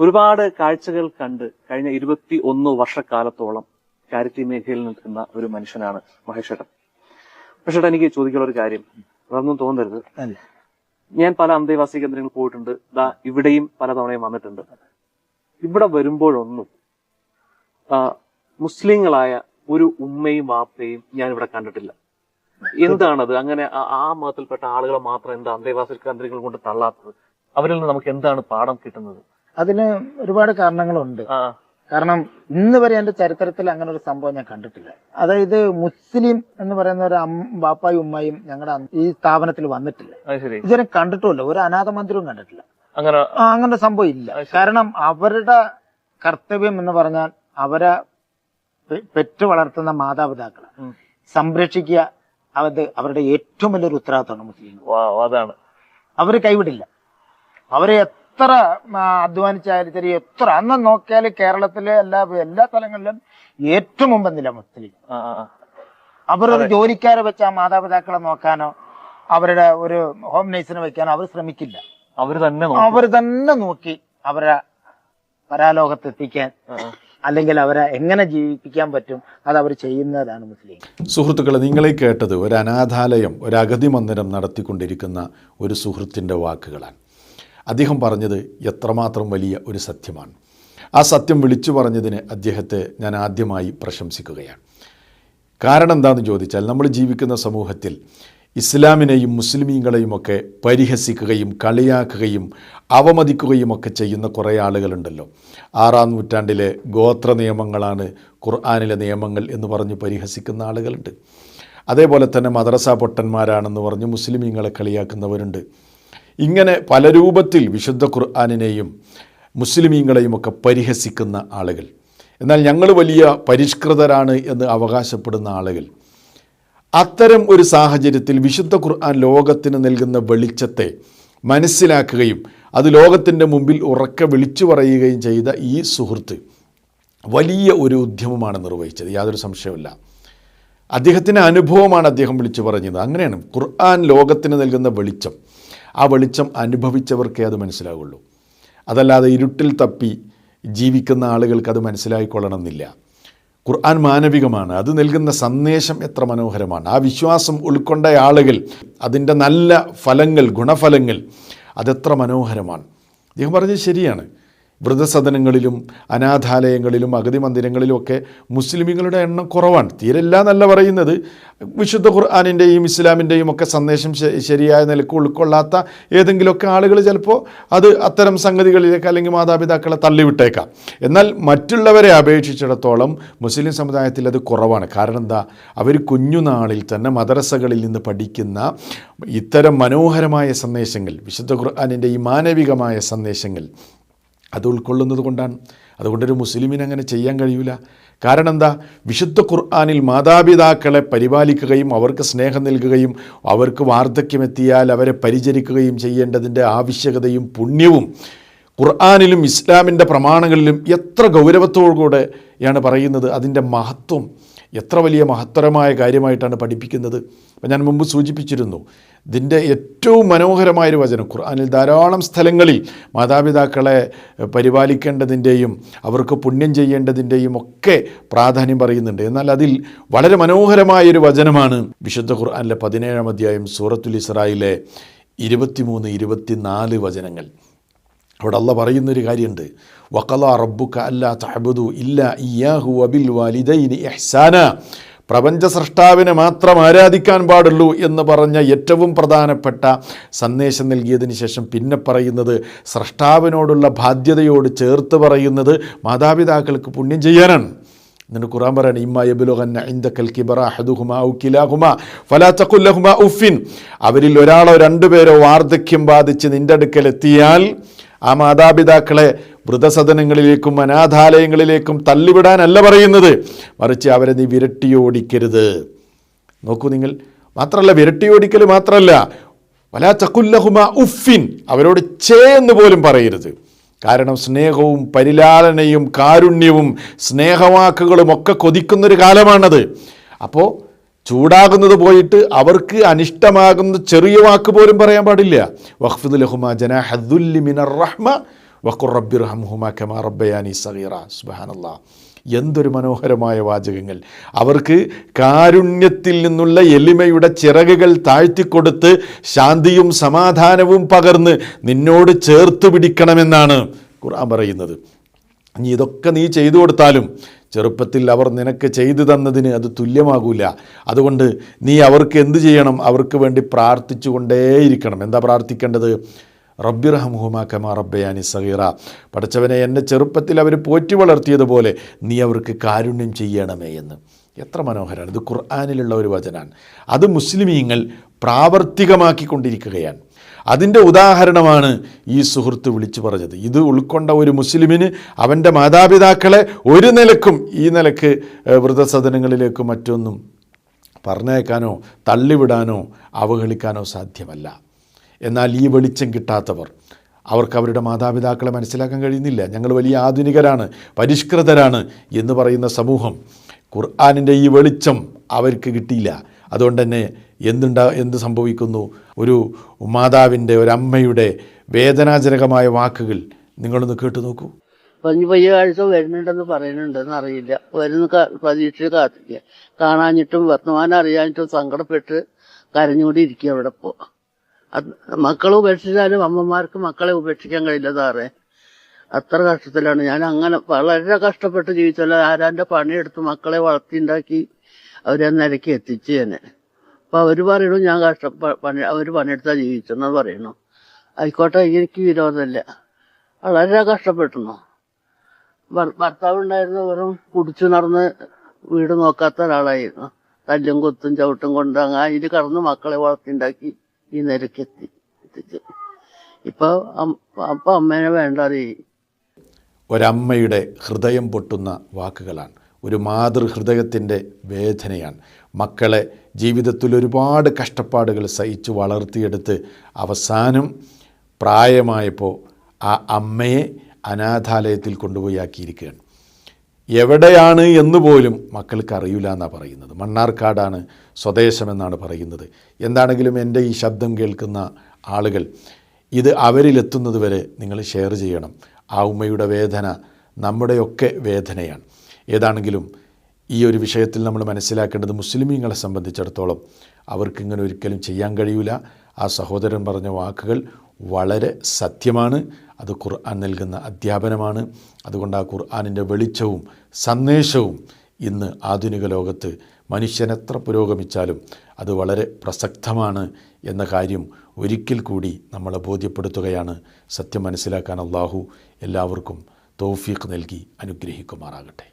ഒരുപാട് കാഴ്ചകൾ കണ്ട് കഴിഞ്ഞ ഇരുപത്തി ഒന്ന് വർഷക്കാലത്തോളം ചാരിറ്റി മേഖലയിൽ നിൽക്കുന്ന ഒരു മനുഷ്യനാണ് മഹേഷേട്ടൻ. മഹേഷേട്ടൻ എനിക്ക് ചോദിക്കാനുള്ള ഒരു കാര്യം. അതൊന്നും തോന്നരുത്. ഞാൻ പല അന്തേവാസി കേന്ദ്രങ്ങളിൽ പോയിട്ടുണ്ട്. ദാ ഇവിടെയും പലതവണയും വന്നിട്ടുണ്ട്. ഇവിടെ വരുമ്പോഴൊന്നും മുസ്ലിങ്ങളായ ഒരു ഉമ്മയും വാപ്പയും ഞാൻ ഇവിടെ കണ്ടിട്ടില്ല. എന്താണത്? അങ്ങനെ ആ- ആ മതത്തിൽപ്പെട്ട ആളുകളെ മാത്രം എന്താ അന്തേവാസി കേന്ദ്രങ്ങൾ കൊണ്ട് തള്ളാത്തത്? അവരിൽ നിന്ന് നമുക്ക് എന്താണ് പാഠം കിട്ടുന്നത്? അതിന് ഒരുപാട് കാരണങ്ങളുണ്ട്. കാരണം ഇന്ന് വരെ എന്റെ ചരിത്രത്തിൽ അങ്ങനെ ഒരു സംഭവം ഞാൻ കണ്ടിട്ടില്ല. അതായത് മുസ്ലിം എന്ന് പറയുന്ന ഒരു ബാപ്പായും ഉമ്മയും ഞങ്ങളുടെ ഈ സ്ഥാപനത്തിൽ വന്നിട്ടില്ല. ഇതുവരെ കണ്ടിട്ടുമില്ല. ഒരു അനാഥ മന്ദിരവും കണ്ടിട്ടില്ല. അങ്ങനെ അങ്ങനെ സംഭവം ഇല്ല. കാരണം അവരുടെ കർത്തവ്യം എന്ന് പറഞ്ഞാൽ അവരെ പെറ്റു വളർത്തുന്ന മാതാപിതാക്കളെ സംരക്ഷിക്കുക അത് അവരുടെ ഏറ്റവും വലിയൊരു ഉത്തരവാദിത്തമാണ് മുസ്ലിം അതാണ്. അവർ കൈവിടില്ല. അവരെ എത്ര അധ്വാനിച്ചാലും ശരി എത്ര അന്ന് നോക്കിയാൽ കേരളത്തിലെ എല്ലാ എല്ലാ സ്ഥലങ്ങളിലും ഏറ്റവും മുമ്പെന്നില്ല മുസ്ലിം. അവരൊരു ജോലിക്കാരെ വെച്ച് ആ മാതാപിതാക്കളെ നോക്കാനോ അവരുടെ ഒരു ഹോം നേഴ്സിനെ വെക്കാനോ അവർ ശ്രമിക്കില്ല. അവർ തന്നെ അവർ തന്നെ നോക്കി അവരെ പരാലോകത്തെത്തിക്കാൻ. അല്ലെങ്കിൽ അവരെ എങ്ങനെ ജീവിപ്പിക്കാൻ പറ്റും അത് അവർ ചെയ്യുന്നതാണ് മുസ്ലിം. സുഹൃത്തുക്കളെ നിങ്ങളെ കേട്ടത് ഒരു അനാഥാലയം ഒരു അഗതി മന്ദിരം നടത്തിക്കൊണ്ടിരിക്കുന്ന ഒരു സുഹൃത്തിന്റെ വാക്കുകളാണ്. അദ്ദേഹം പറഞ്ഞത് എത്രമാത്രം വലിയ ഒരു സത്യമാണ്. ആ സത്യം വിളിച്ചു പറഞ്ഞതിന് അദ്ദേഹത്തെ ഞാൻ ആദ്യമായി പ്രശംസിക്കുകയാണ്. കാരണം എന്താണെന്ന് ചോദിച്ചാൽ നമ്മൾ ജീവിക്കുന്ന സമൂഹത്തിൽ ഇസ്ലാമിനെയും മുസ്ലിമീങ്ങളെയും ഒക്കെ പരിഹസിക്കുകയും കളിയാക്കുകയും അവമതിക്കുകയും ഒക്കെ ചെയ്യുന്ന കുറേ ആളുകളുണ്ടല്ലോ. ആറാം നൂറ്റാണ്ടിലെ ഗോത്ര നിയമങ്ങളാണ് ഖുർആാനിലെ നിയമങ്ങൾ എന്ന് പറഞ്ഞ് പരിഹസിക്കുന്ന ആളുകളുണ്ട്. അതേപോലെ തന്നെ മദ്രസ പൊട്ടന്മാരാണെന്ന് പറഞ്ഞ് മുസ്ലിമീങ്ങളെ കളിയാക്കുന്നവരുണ്ട്. ഇങ്ങനെ പല രൂപത്തിൽ വിശുദ്ധ ഖുർആാനിനെയും മുസ്ലിമീങ്ങളെയും ഒക്കെ പരിഹസിക്കുന്ന ആളുകൾ. എന്നാൽ ഞങ്ങൾ വലിയ പരിഷ്കൃതരാണ് എന്ന് അവകാശപ്പെടുന്ന ആളുകൾ. അത്തരം ഒരു സാഹചര്യത്തിൽ വിശുദ്ധ ഖുർആൻ ലോകത്തിന് നൽകുന്ന വെളിച്ചത്തെ മനസ്സിലാക്കുകയും അത് ലോകത്തിന്റെ മുമ്പിൽ ഉറക്കെ വിളിച്ചു പറയുകയും ചെയ്ത ഈ സുഹൃത്ത് വലിയ ഒരു ഉദ്യമമാണ് നിർവഹിച്ചത്. യാതൊരു സംശയമില്ല അദ്ദേഹത്തിന്റെ അനുഭവമാണ് അദ്ദേഹം വിളിച്ചു പറഞ്ഞത്. അങ്ങനെയാണ് ഖുർആൻ ലോകത്തിന് നൽകുന്ന വെളിച്ചം. ആ വെളിച്ചം അനുഭവിച്ചവർക്കേ അത് മനസ്സിലാവുള്ളൂ. അതല്ലാതെ ഇരുട്ടിൽ തപ്പി ജീവിക്കുന്ന ആളുകൾക്ക് അത് മനസ്സിലായിക്കൊള്ളണം എന്നില്ല ഖുർആൻ മാനവികമാണ്. അത് നൽകുന്ന സന്ദേശം എത്ര മനോഹരമാണ്. ആ വിശ്വാസം ഉൾക്കൊണ്ട ആളുകൾ അതിന്റെ നല്ല ഫലങ്ങൾ ഗുണഫലങ്ങൾ അതെത്ര മനോഹരമാണ്. അദ്ദേഹം പറഞ്ഞത് ശരിയാണ്. വൃദ്ധസദനങ്ങളിലും അനാഥാലയങ്ങളിലും അഗതി മന്ദിരങ്ങളിലുമൊക്കെ മുസ്ലിമുകളുടെ എണ്ണം കുറവാണ്. തീരെല്ല എന്നല്ല പറയുന്നത്. വിശുദ്ധ ഖുർആാനിന്റെയും ഇസ്ലാമിന്റെയും ഒക്കെ സന്ദേശം ശരിയായ നിലയ്ക്ക് ഉൾക്കൊള്ളാത്ത ഏതെങ്കിലുമൊക്കെ ആളുകൾ ചിലപ്പോൾ അത് അത്തരം സംഗതികളിലേക്ക് അല്ലെങ്കിൽ മാതാപിതാക്കളെ തള്ളിവിട്ടേക്കാം. എന്നാൽ മറ്റുള്ളവരെ അപേക്ഷിച്ചിടത്തോളം മുസ്ലിം സമുദായത്തിൽ അത് കുറവാണ്. കാരണം എന്താ? അവർ കുഞ്ഞുനാളിൽ തന്നെ മദ്രസകളിൽ നിന്ന് പഠിക്കുന്ന ഇത്തരം മനോഹരമായ സന്ദേശങ്ങൾ വിശുദ്ധ ഖുർആാനിന്റെ ഈ മാനവികമായ സന്ദേശങ്ങൾ അത് ഉൾക്കൊള്ളുന്നത് കൊണ്ടാണ്. അതുകൊണ്ടൊരു മുസ്ലിമിന് അങ്ങനെ ചെയ്യാൻ കഴിയില്ല കാരണം എന്താ? വിശുദ്ധ ഖുർആാനിൽ മാതാപിതാക്കളെ പരിപാലിക്കുകയും അവർക്ക് സ്നേഹം നൽകുകയും അവർക്ക് വാർദ്ധക്യമെത്തിയാൽ അവരെ പരിചരിക്കുകയും ചെയ്യേണ്ടതിന്റെ ആവശ്യകതയും പുണ്യവും ഖുർആാനിലും ഇസ്ലാമിന്റെ പ്രമാണങ്ങളിലും എത്ര ഗൗരവത്തോടുകൂടെയാണ് പറയുന്നത് അതിന്റെ മഹത്വം എത്ര വലിയ മഹത്തരമായ കാര്യമായിട്ടാണ് പഠിപ്പിക്കുന്നത്. ഞാൻ മുമ്പ് സൂചിപ്പിച്ചിരുന്നു ഇതിന്റെ ഏറ്റവും മനോഹരമായൊരു വചനം ഖുർആാനിൽ ധാരാളം സ്ഥലങ്ങളിൽ മാതാപിതാക്കളെ പരിപാലിക്കേണ്ടതിന്റെയും അവർക്ക് പുണ്യം ചെയ്യേണ്ടതിന്റെയും ഒക്കെ പ്രാധാന്യം പറയുന്നുണ്ട്. എന്നാൽ അതിൽ വളരെ മനോഹരമായൊരു വചനമാണ് വിശുദ്ധ ഖുർആാനിലെ പതിനേഴാം അധ്യായം സൂറത്തുൽ ഇസ്രായിലെ ഇരുപത്തിമൂന്ന് ഇരുപത്തിനാല് വചനങ്ങൾ. അവിടെ അല്ല പറയുന്നൊരു കാര്യമുണ്ട്. വക്കല റബ്ബുക്ക അല്ലാ തഹബുദു ഇല്ല ഇയാഹു അബിൽ വാലിദൈനി എഹ്സാന പ്രപഞ്ച സൃഷ്ടാവിനെ മാത്രം ആരാധിക്കാൻ പാടുള്ളൂ എന്ന് പറഞ്ഞ ഏറ്റവും പ്രധാനപ്പെട്ട സന്ദേശം നൽകിയതിന് ശേഷം പിന്നെ പറയുന്നത് സൃഷ്ടാവിനോടുള്ള ബാധ്യതയോട് ചേർത്ത് പറയുന്നത് മാതാപിതാക്കൾക്ക് പുണ്യം ചെയ്യാനാണ്. എന്നിട്ട് ഖുറാൻ പറയാണ് ഇമ്മ യബുലുഗന്ന ഇന്ദക്കൽ കിബറ ഹദുഹുമ ഔ കിലാഹുമ ഫലാ ഉഫിൻ അവരിൽ ഒരാളോ രണ്ടുപേരോ വാർദ്ധക്യം ബാധിച്ച് നിന്റെ അടുക്കൽ എത്തിയാൽ ആ മാതാപിതാക്കളെ വൃതസദനങ്ങളിലേക്കും അനാഥാലയങ്ങളിലേക്കും തള്ളിവിടാനല്ല പറയുന്നത്. മറിച്ച് അവരെ നീ വിരട്ടിയോടിക്കരുത് നോക്കൂ നിങ്ങൾ മാത്രമല്ല വിരട്ടിയോടിക്കൽ മാത്രമല്ല വലാ ചക്കുല്ലഹുമ ഉഫിൻ അവരോട് ചേ എന്ന് പോലും പറയരുത്. കാരണം സ്നേഹവും പരിലാലനയും കാരുണ്യവും സ്നേഹവാക്കുകളും ഒക്കെ കൊതിക്കുന്നൊരു കാലമാണത്. അപ്പോൾ ചൂടാകുന്നത് പോയിട്ട് അവർക്ക് അനിഷ്ടമാകുന്ന ചെറിയ വാക്ക് പോലും പറയാൻ പാടില്ല. വഖ്ഫിദ് മിനർ റഹ്മ സഗീറ. എന്തൊരു മനോഹരമായ വാചകങ്ങൾ. അവർക്ക് കാരുണ്യത്തിൽ നിന്നുള്ള എളിമയുടെ ചിറകുകൾ താഴ്ത്തിക്കൊടുത്ത് ശാന്തിയും സമാധാനവും പകർന്ന് നിന്നോട് ചേർത്ത് പിടിക്കണമെന്നാണ് ഖുർആൻ പറയുന്നത്. ഇനി ഇതൊക്കെ നീ ചെയ്തു കൊടുത്താലും ചെറുപ്പത്തിൽ അവർ നിനക്ക് ചെയ്തു തന്നതിന് അത് തുല്യമാകൂല. അതുകൊണ്ട് നീ അവർക്ക് എന്ത് ചെയ്യണം? അവർക്ക് വേണ്ടി പ്രാർത്ഥിച്ചു കൊണ്ടേയിരിക്കണം എന്താ പ്രാർത്ഥിക്കേണ്ടത്? റബ്ബിറഹമുഹുമാ കമാ റബ്ബയാനി സഹീറ പഠിച്ചവനെ എന്നെ ചെറുപ്പത്തിൽ അവർ പോറ്റി വളർത്തിയതുപോലെ നീ അവർക്ക് കാരുണ്യം ചെയ്യണമേ എന്ന്. എത്ര മനോഹരമാണ് ഇത് ഖുർആാനിലുള്ള ഒരു വചനാണ്. അത് മുസ്ലിമീങ്ങൾ പ്രാവർത്തികമാക്കിക്കൊണ്ടിരിക്കുകയാണ്. അതിന്റെ ഉദാഹരണമാണ് ഈ സുഹൃത്ത് വിളിച്ചു പറഞ്ഞത്. ഇത് ഉൾക്കൊണ്ട ഒരു മുസ്ലിമിന് അവന്റെ മാതാപിതാക്കളെ ഒരു നിലക്കും ഈ നിലയ്ക്ക് വൃദ്ധസദനങ്ങളിലേക്ക് മറ്റൊന്നും പറഞ്ഞേക്കാനോ തള്ളിവിടാനോ അവഹേളിക്കാനോ സാധ്യമല്ല. എന്നാൽ ഈ വെളിച്ചം കിട്ടാത്തവർ അവർക്ക് അവരുടെ മാതാപിതാക്കളെ മനസ്സിലാക്കാൻ കഴിയുന്നില്ല. ഞങ്ങൾ വലിയ ആധുനികരാണ് പരിഷ്കൃതരാണ് എന്ന് പറയുന്ന സമൂഹം ഖുർആാനിന്റെ ഈ വെളിച്ചം അവർക്ക് കിട്ടിയില്ല. അതുകൊണ്ട് തന്നെ എന്തുണ്ടാ എന്ത് സംഭവിക്കുന്നു? ഒരു മാതാവിന്റെ ഒരു അമ്മയുടെ വേദനാജനകമായ വാക്കുകൾ നിങ്ങളൊന്ന് കേട്ടു നോക്കൂ. പഞ്ഞു പയ്യ ആഴ്ച വരുന്നുണ്ടെന്ന് പറയുന്നുണ്ടെന്ന് അറിയില്ല. വരുന്ന പ്രതീക്ഷ കാത്തിരിക്കുക. കാണാഞ്ഞിട്ടും വർത്തമാനം അറിയാഞ്ഞിട്ടും സങ്കടപ്പെട്ട് കരഞ്ഞുകൊണ്ട് ഇരിക്കുക അവിടെ അത് മക്കളെ ഉപേക്ഷിച്ചാലും അമ്മമാർക്ക് മക്കളെ ഉപേക്ഷിക്കാൻ കഴിയില്ല സാറേ. അത്ര കഷ്ടത്തിലാണ്. ഞാൻ അങ്ങനെ വളരെ കഷ്ടപ്പെട്ട് ജീവിച്ചല്ല ആരാന്റെ പണിയെടുത്ത് മക്കളെ വളർത്തിണ്ടാക്കി അവരെ നിലയ്ക്ക് എത്തിച്ചു തന്നെ. അപ്പൊ അവർ പറയണു ഞാൻ കഷ്ട പണി അവർ പണിയെടുത്താ ജീവിച്ചെന്ന് പറയണു. ആയിക്കോട്ടെ എനിക്ക് വിരോധമില്ല. വളരെ കഷ്ടപ്പെട്ടുന്നു. ഭർ- ഭർത്താവ് ഉണ്ടായിരുന്ന വെറും കുടിച്ചു നടന്ന് വീട് നോക്കാത്ത ഒരാളായിരുന്നു. തല്ലും കൊത്തും ചവിട്ടും കൊണ്ട് അങ്ങ് അതിൽ കടന്ന് മക്കളെ വളർത്തിണ്ടാക്കി ഈ നിരക്കെത്തി എത്തിച്ചു. ഇപ്പൊ അപ്പം അമ്മേനെ വേണ്ടറിയി ഒരമ്മയുടെ ഹൃദയം പൊട്ടുന്ന വാക്കുകളാണ്. ഒരു മാതൃഹൃദയത്തിന്റെ വേദനയാണ്. മക്കളെ ജീവിതത്തിൽ ഒരുപാട് കഷ്ടപ്പാടുകൾ സഹിച്ച് വളർത്തിയെടുത്ത് അവസാനം പ്രായമായപ്പോൾ ആ അമ്മയെ അനാഥാലയത്തിൽ കൊണ്ടുപോയി ആക്കിയിരിക്കുകയാണ് എവിടെയാണ് എന്ന് പോലും മക്കൾക്ക് അറിയില്ല എന്നാണ് പറയുന്നത്. മണ്ണാർക്കാടാണ് സ്വദേശമെന്നാണ് പറയുന്നത്. എന്താണെങ്കിലും എന്റെ ഈ ശബ്ദം കേൾക്കുന്ന ആളുകൾ ഇത് അവരിലെത്തുന്നത് വരെ നിങ്ങൾ ഷെയർ ചെയ്യണം. ആ ഉമ്മയുടെ വേദന നമ്മുടെയൊക്കെ വേദനയാണ്. ഏതാണെങ്കിലും ഈ ഒരു വിഷയത്തിൽ നമ്മൾ മനസ്സിലാക്കേണ്ടത് മുസ്ലിമീങ്ങളെ സംബന്ധിച്ചിടത്തോളം അവർക്കിങ്ങനെ ഒരിക്കലും ചെയ്യാൻ കഴിയില്ല ആ സഹോദരൻ പറഞ്ഞ വാക്കുകൾ വളരെ സത്യമാണ്. അത് ഖുർആൻ നൽകുന്ന അധ്യാപനമാണ്. അതുകൊണ്ട് ആ ഖുർആാനിന്റെ വെളിച്ചവും സന്ദേശവും ഇന്ന് ആധുനിക ലോകത്ത് മനുഷ്യനെത്ര പുരോഗമിച്ചാലും അത് വളരെ പ്രസക്തമാണ് എന്ന കാര്യം ഒരിക്കൽ കൂടി നമ്മളെ ബോധ്യപ്പെടുത്തുകയാണ്. സത്യം മനസ്സിലാക്കാൻ അള്ളാഹു എല്ലാവർക്കും തൗഫീഖ് നൽകി അനുഗ്രഹിക്കുമാറാകട്ടെ.